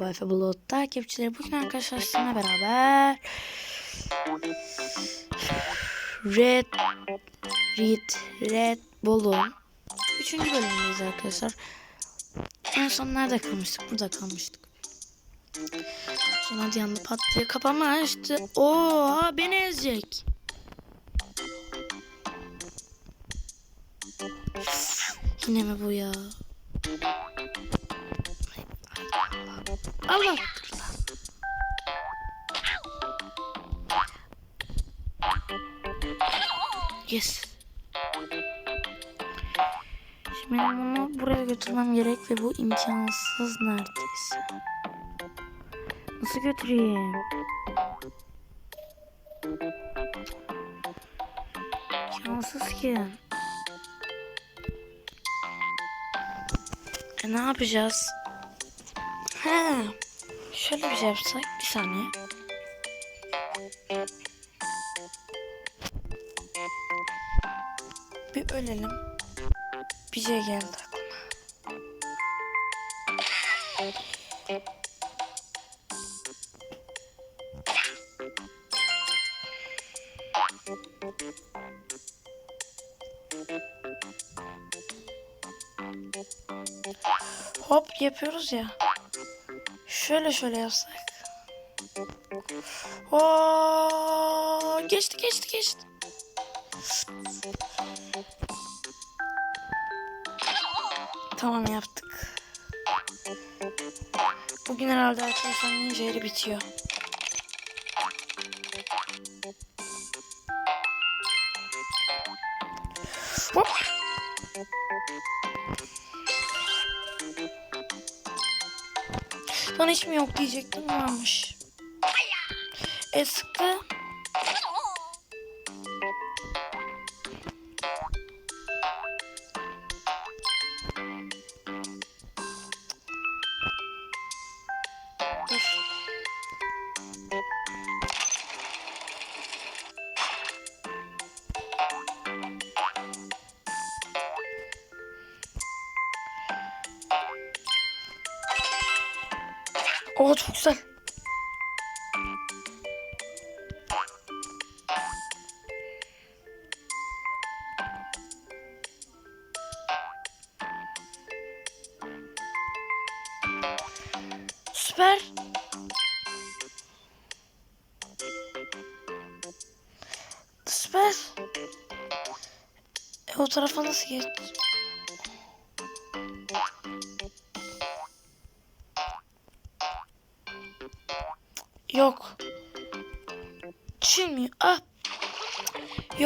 Bayfe Bulut takipçileri bugün arkadaşlar beraber Red Red Red Bull'un 3. bölümündeyiz arkadaşlar. En son nerede kalmıştık? Burada kalmıştık. Sonra yandı pat diye kapama açtı. Oha beni ezecek. Yine mi bu ya? Allah. Yes. Şimdi bunu buraya götürmem gerek ve bu imkansız neredeyse. Nasıl götüreyim? İmkansız ki. E ne yapacağız? He. Şöyle bir şey yapsak. Bir saniye. Bir ölelim. Bir şey geldi aklıma. Hop yapıyoruz ya. Şöyle şöyle yapsak. Oo, geçti geçti geçti. Tamam yaptık. Bugün herhalde arkadaşlar ninja bitiyor. Lan hiç mi yok diyecektim varmış. E sıkı. Oo çok güzel. Süper. Süper. E, o tarafa nasıl geç?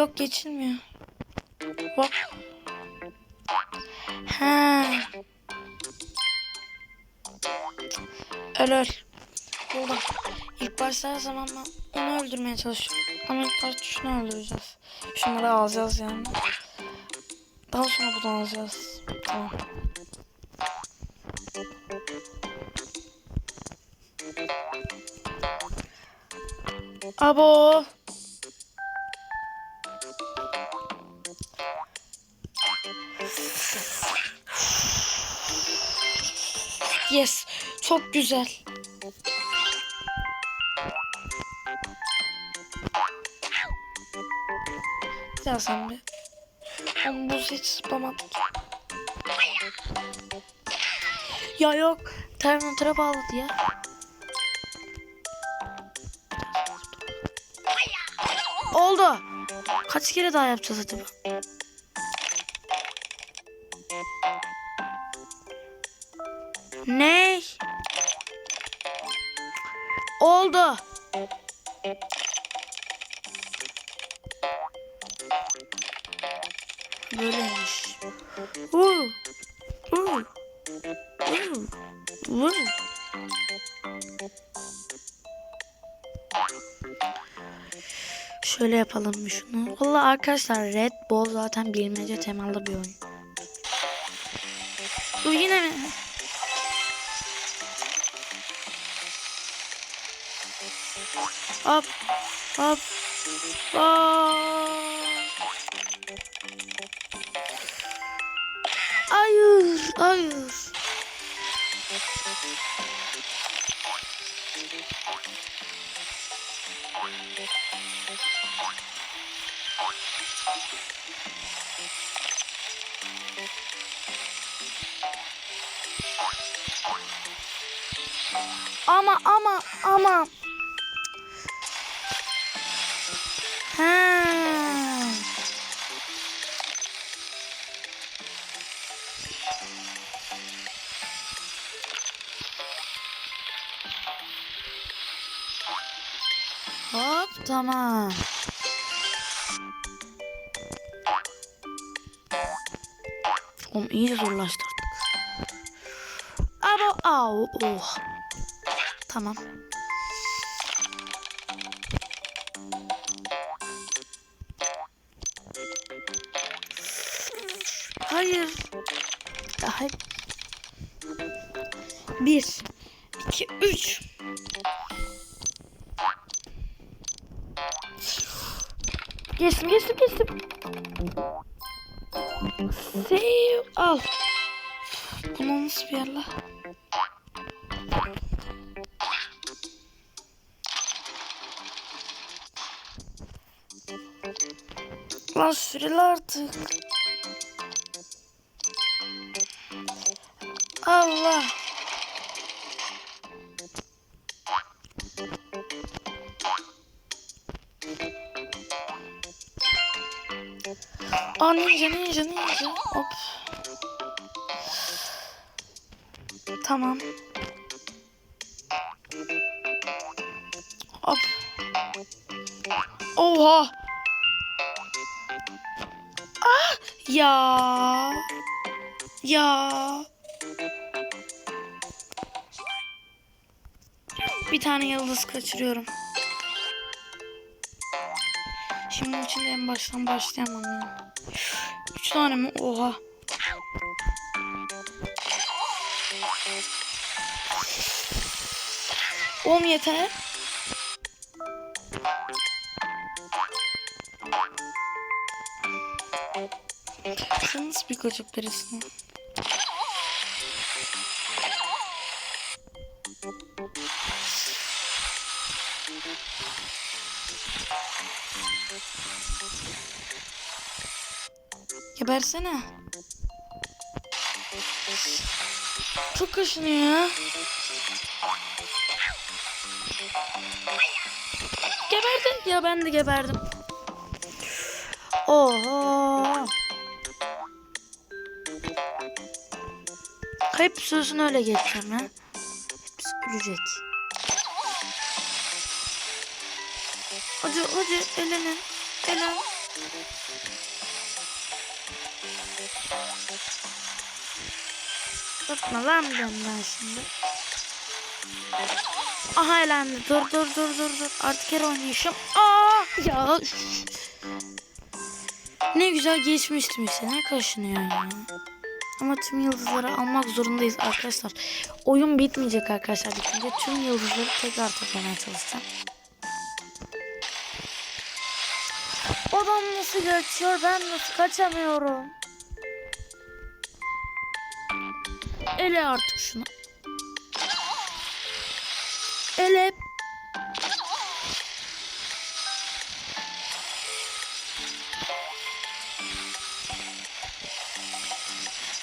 Yok geçilmiyor. Bak. Ha. Öl öl. Buldum. İlk başta her zaman ben onu öldürmeye çalışıyorum. Ama ilk başta şunu öldüreceğiz. Şunları alacağız yani. Daha sonra bunu alacağız. Tamam. Abo. Çok güzel. Gel sen bir. Ama buz hiç zıplamadık. Ya yok. Termometre bağladı ya. Oldu. Kaç kere daha yapacağız acaba? Ne? Oldu. Böyleymiş. Woo. Woo. Woo. Woo. Şöyle yapalım bir şunu. Valla arkadaşlar Red Bull zaten bilmece temalı bir oyun. Bu yine mi? Hop. Hop. Hop. Hayır, hayır. Ama ama ama tamam. Oğlum iyice zorlaştı artık. Abo au oh. Tamam. Hayır. Daha bir, iki, üç. Geçtim, geçtim, geçtim. Save al. Bu nasıl bir yer la? Lan süreli artık. Allah. Aa ninja ninja ninja. Hop. Tamam. Hop. Oha. Ah ya. Ya. Bir tane yıldız kaçırıyorum. Şimdi için en baştan başlayamam ya. Üç tane mi? Oha. Oğlum yeter. Sen nasıl bir koca perisin? Gebersene. Çok kaşınıyor ya. Geberdin. Ya ben de geberdim. Oho. Hep sözünü öyle geçeceğim ya. Hepsi ölecek. Hadi hadi elenin. Tutma lan ben şimdi. Aha elendi. Dur dur dur dur dur. Artık her oynayışım. Aa ya. Ne güzel geçmiştim işte. Ne kaşınıyor ya. Ama tüm yıldızları almak zorundayız arkadaşlar. Oyun bitmeyecek arkadaşlar. Bitince tüm yıldızları tekrar toplamaya çalışacağım. Adam nasıl geçiyor? Ben nasıl kaçamıyorum? Ele artık şunu. Ele.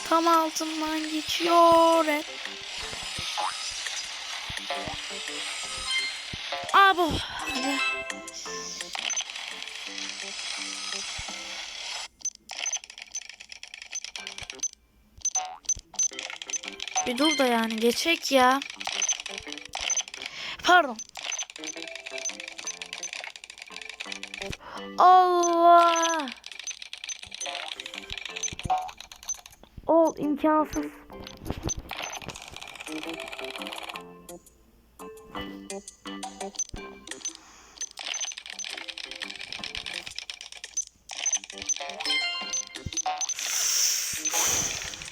Tam altından geçiyor. Aa bu. Hadi. Bir dur da yani geçecek ya. Pardon. Allah. Ol imkansız.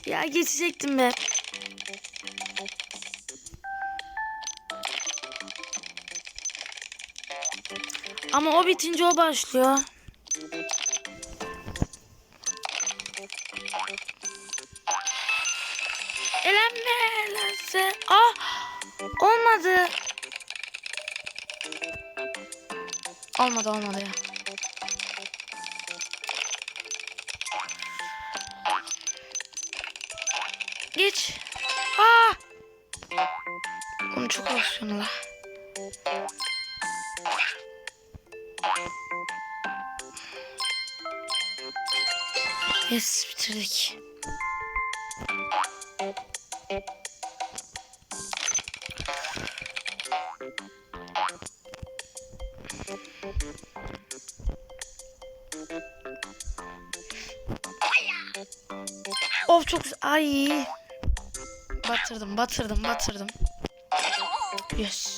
Ya geçecektim be. Ama o bitince o başlıyor. Elenme elense. Ah olmadı. Olmadı olmadı ya. Geç. Ah. Bunu çok aksiyonu la. Yes bitirdik. Of çok. Ay. Batırdım, batırdım, batırdım. Yes.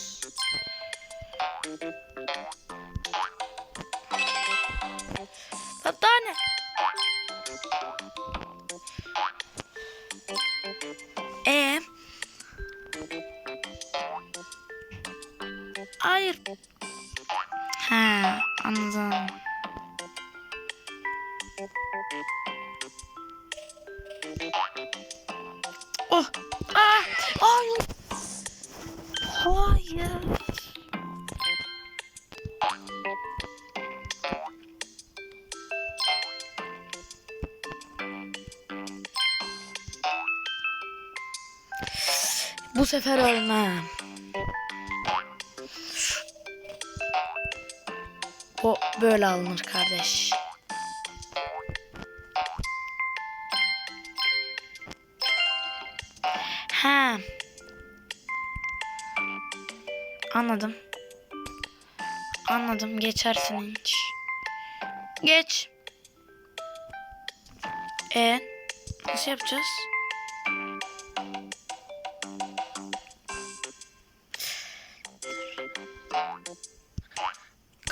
Bu sefer ölmem. O böyle alınır kardeş. He. Anladım. Anladım. Geçersin hiç. Geç. E nasıl yapacağız?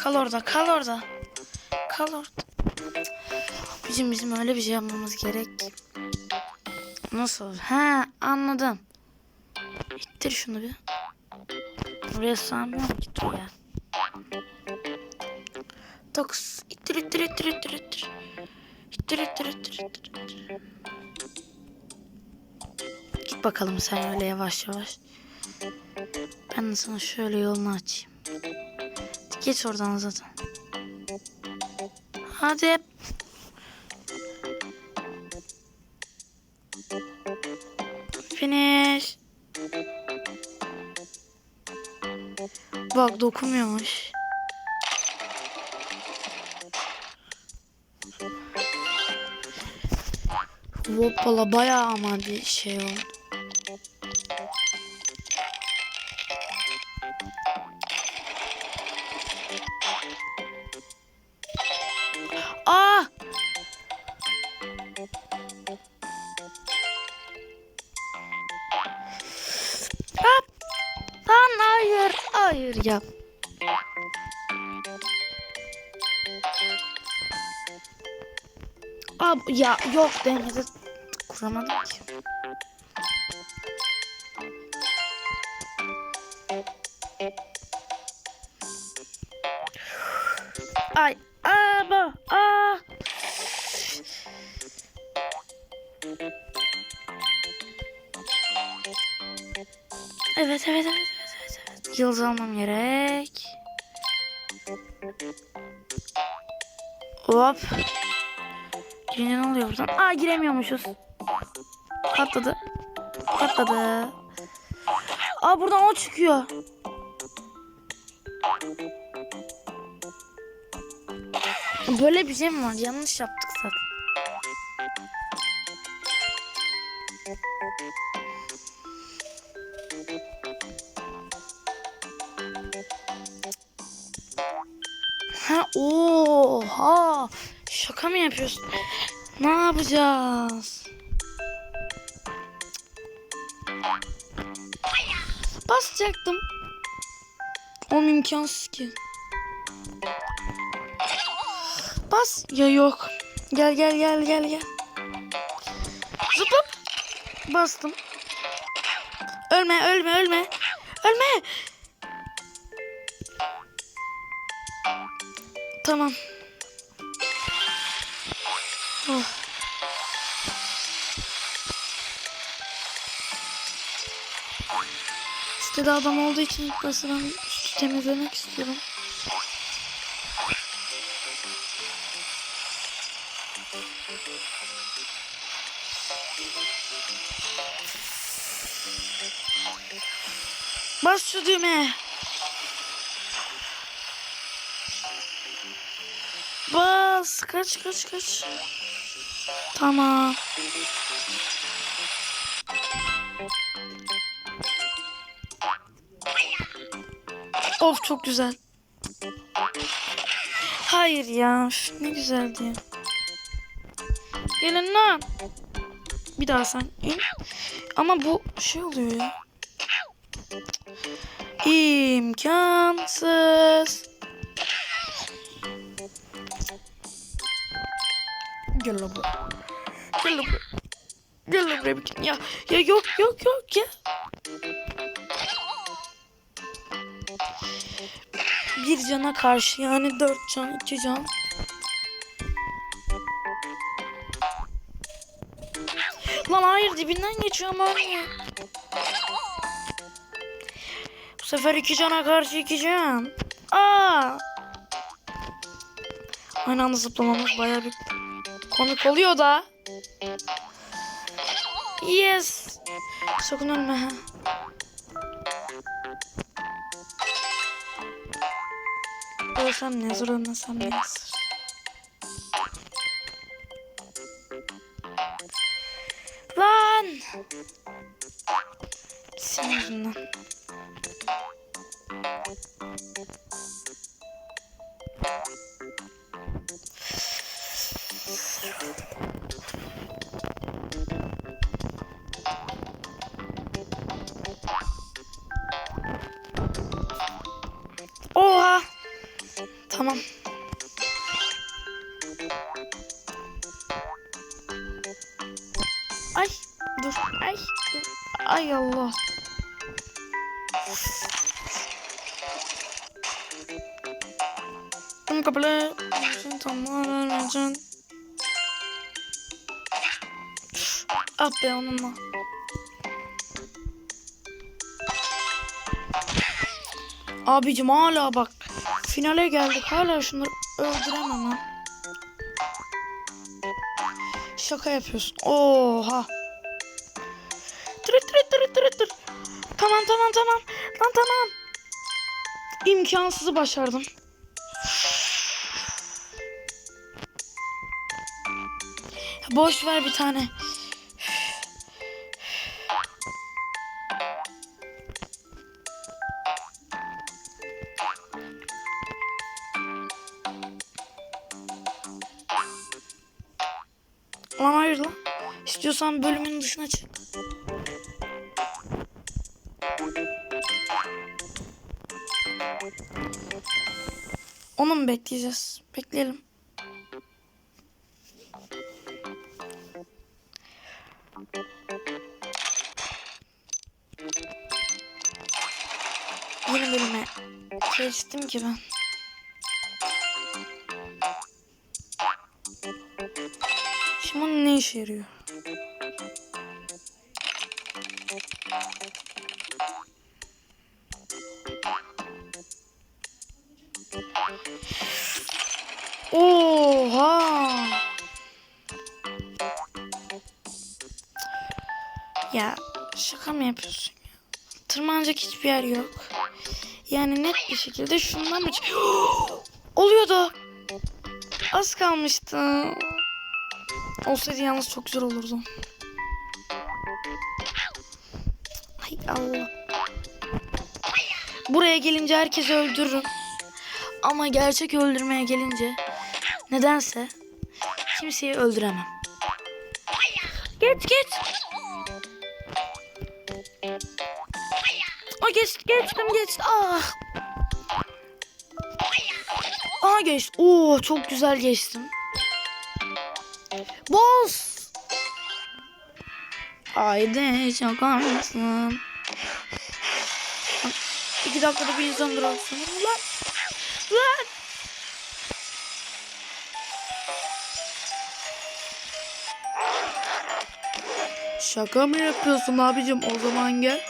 Kal orada, kal orada. Kal orada. Bizim bizim öyle bir şey yapmamız gerek. Nasıl? Ha, anladım. İttir şunu bir. Buraya sığamıyorum ki dur ya. Dokuz. İttir ittir ittir ittir ittir. İttir ittir ittir ittir ittir. Git bakalım sen öyle yavaş yavaş. Ben sana şöyle yolunu açayım. Geç oradan zaten. Hadi. Finish. Bak dokunmuyormuş. Hoppala bayağı ama bir şey oldu. Hayır ya. Ab ya yok denedi. Kuramadım ki. Yıldız almam gerek. Hop. Girince ne oluyor buradan? Aa giremiyormuşuz. Patladı. Patladı. Aa buradan o çıkıyor. Böyle bir şey mi var? Yanlış yaptık Ne yapacağız? Basacaktım. Oğlum imkansız ki. Bas. Ya yok. Gel gel gel gel gel. Zıpıp. Bastım. Ölme ölme ölme. Ölme. Tamam. Sitede adam olduğu için ilk ben üstü temizlemek istiyorum. Bas şu düğmeye. Bas. Kaç kaç kaç. Tamam. Of çok güzel. Hayır ya. ne güzeldi. Gelin lan. Bir daha sen. Ama bu şey oluyor ya. İmkansız. Gel lan buraya. Gel lan buraya. Gel lan buraya. Ya, ya yok yok yok ya. Bir cana karşı yani dört can, iki can. Lan hayır dibinden geçiyorum ölmüyor. Bu sefer iki cana karşı iki can. Aa! Aynı anda zıplamamız bayağı bir komik oluyor da. Yes. Sakın ölme. Ölsem ne yazır ölmesem ne yazır. Lan! Senin yüzünden. Tamam. Ay dur ay dur. Ay Allah. Tüm kapılı. Tamam. Ah be onunla. Abicim hala bak. Finale geldik. Hala şunları öldüremem ha. Şaka yapıyorsun. Oha. Tırı tırı tırı tırı tır. Tamam tamam tamam. Lan tamam. İmkansızı başardım. Boş ver bir tane. İstiyorsan bölümün dışına çık. Onu mu bekleyeceğiz? Bekleyelim. Yeni bölüme geçtim ki ben. Şimdi ne işe yarıyor? Oha! Ya şaka mı yapıyorsun ya? Tırmanacak hiçbir yer yok. Yani net bir şekilde şundan mı... Oluyordu. Az kalmıştı. Olsaydı yalnız çok güzel olurdu. Ay Allah. Buraya gelince herkesi öldürürüm. Ama gerçek öldürmeye gelince nedense kimseyi öldüremem. Geç geç. O geç geçtim geçti. Ah. Aha geçti. Oo çok güzel geçtim. Boss. Haydi şaka mısın? İki dakikada bir insan duraksın. Lan. Şaka mı yapıyorsun abicim? O zaman gel.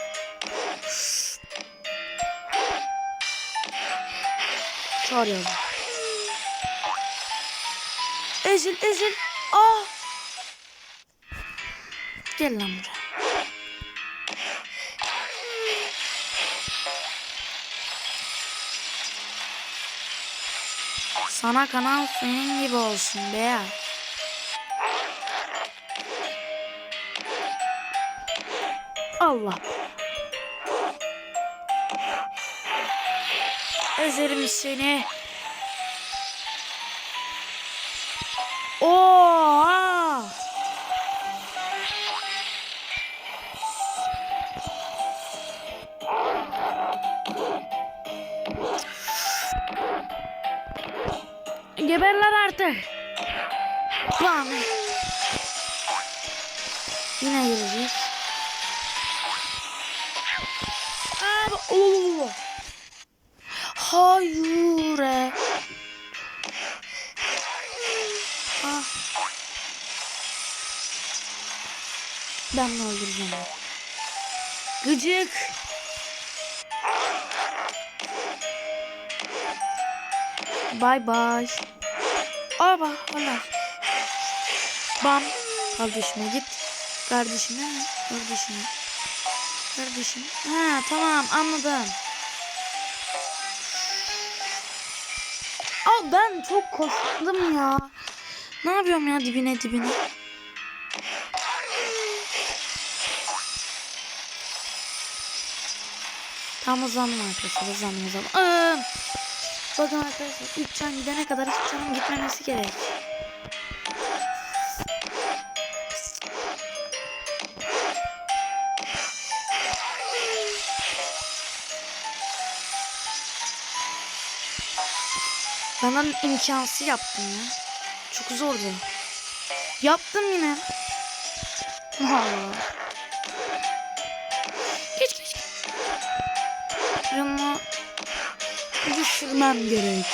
Çağır yazdım. Ezil ezil. Aa. Gel lan buraya. Sana kanan senin gibi olsun be ya. Allah. Ezerim seni. Oo! Geberler artık. Bam. Yine gireceğiz. Hayır. e. Ah. Ben mi öldüreceğim? Gıcık. Bye bye. Aba Allah. Bam. Kardeşime git. Kardeşime. Kardeşime. Kardeşim. Ha tamam anladım. Ben çok koştum ya. Ne yapıyorum ya dibine dibine. Tam hızlandım arkadaşlar hızlandım hızlandım. Aa! Bakın arkadaşlar 3 can gidene kadar hiç canım gitmemesi gerek. Bana imkansız yaptın ya. Çok zordu. Yaptım yine. Allah. Geç geç. Canımı düşürmem gerek.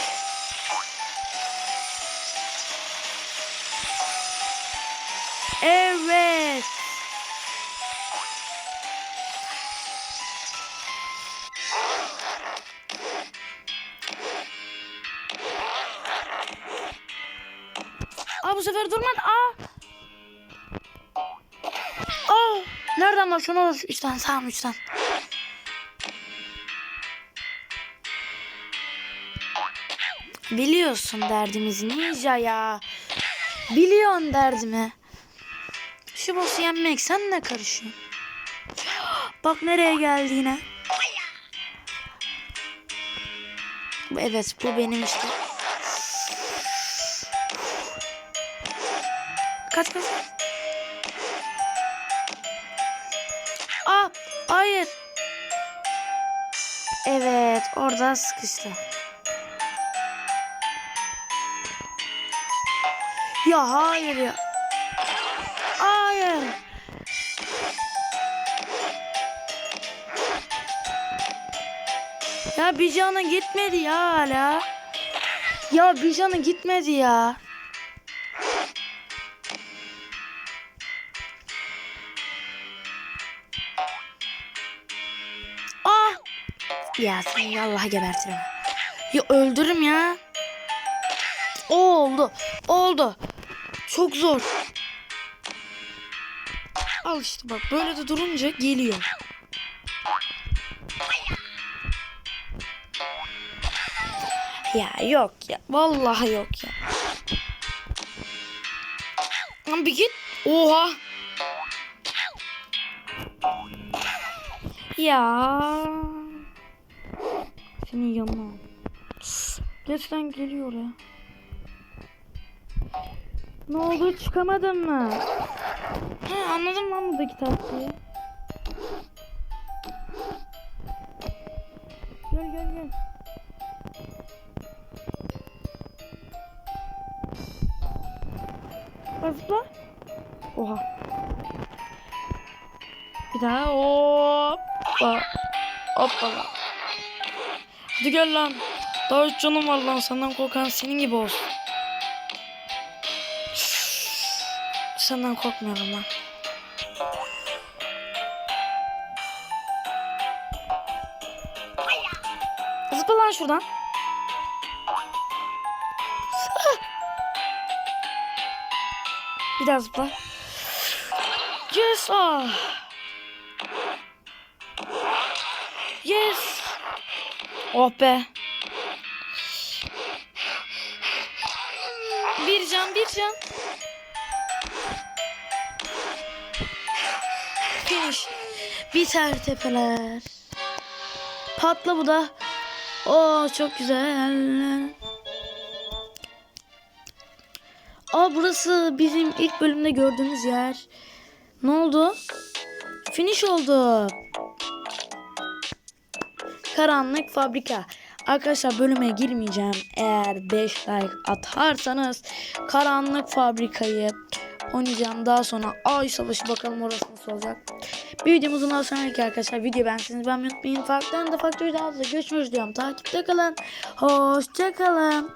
Üçten sağ mı üçten? Biliyorsun derdimizi Ninja ya. Biliyorsun derdimi. Şu boss'u yenmek sen ne karışıyorsun? Bak nereye geldi yine. Evet bu benim işte. Orada sıkıştı. Ya hayır ya. Hayır. Ya bir canı gitmedi ya hala. Ya bir canı gitmedi ya. Ya seni Allah gebertirim. Ya öldürürüm ya. O oldu. Oldu. Çok zor. Al işte bak böyle de durunca geliyor. Ya yok ya. Vallahi yok ya. Lan bir git. Oha. Ya. Senin yanına. Gerçekten geliyor ya. Ne oldu çıkamadın mı? Ha anladım lan buradaki taktiği. Gel gel gel. Zıpla. Oha. Bir daha hoppa. Hoppala. Hadi gel lan. Daha üç canım var lan senden korkan senin gibi olsun. Senden korkmuyorum lan. Zıpla lan şuradan. Bir daha zıpla. Yes ah. Oh be. Bir can bir can. Finish. Biter tepeler. Patla bu da. Oo çok güzel. Aa burası bizim ilk bölümde gördüğümüz yer. Ne oldu? Finish oldu. Karanlık fabrika. Arkadaşlar bölüme girmeyeceğim. Eğer 5 like atarsanız karanlık fabrikayı oynayacağım. Daha sonra ay savaşı bakalım orası nasıl olacak. Bir videomuzun daha sonraki arkadaşlar. Video beğenseniz beğenmeyi unutmayın. Farklı da farklı videolarda görüşmek üzere diyorum. Takipte kalın. Hoşça kalın.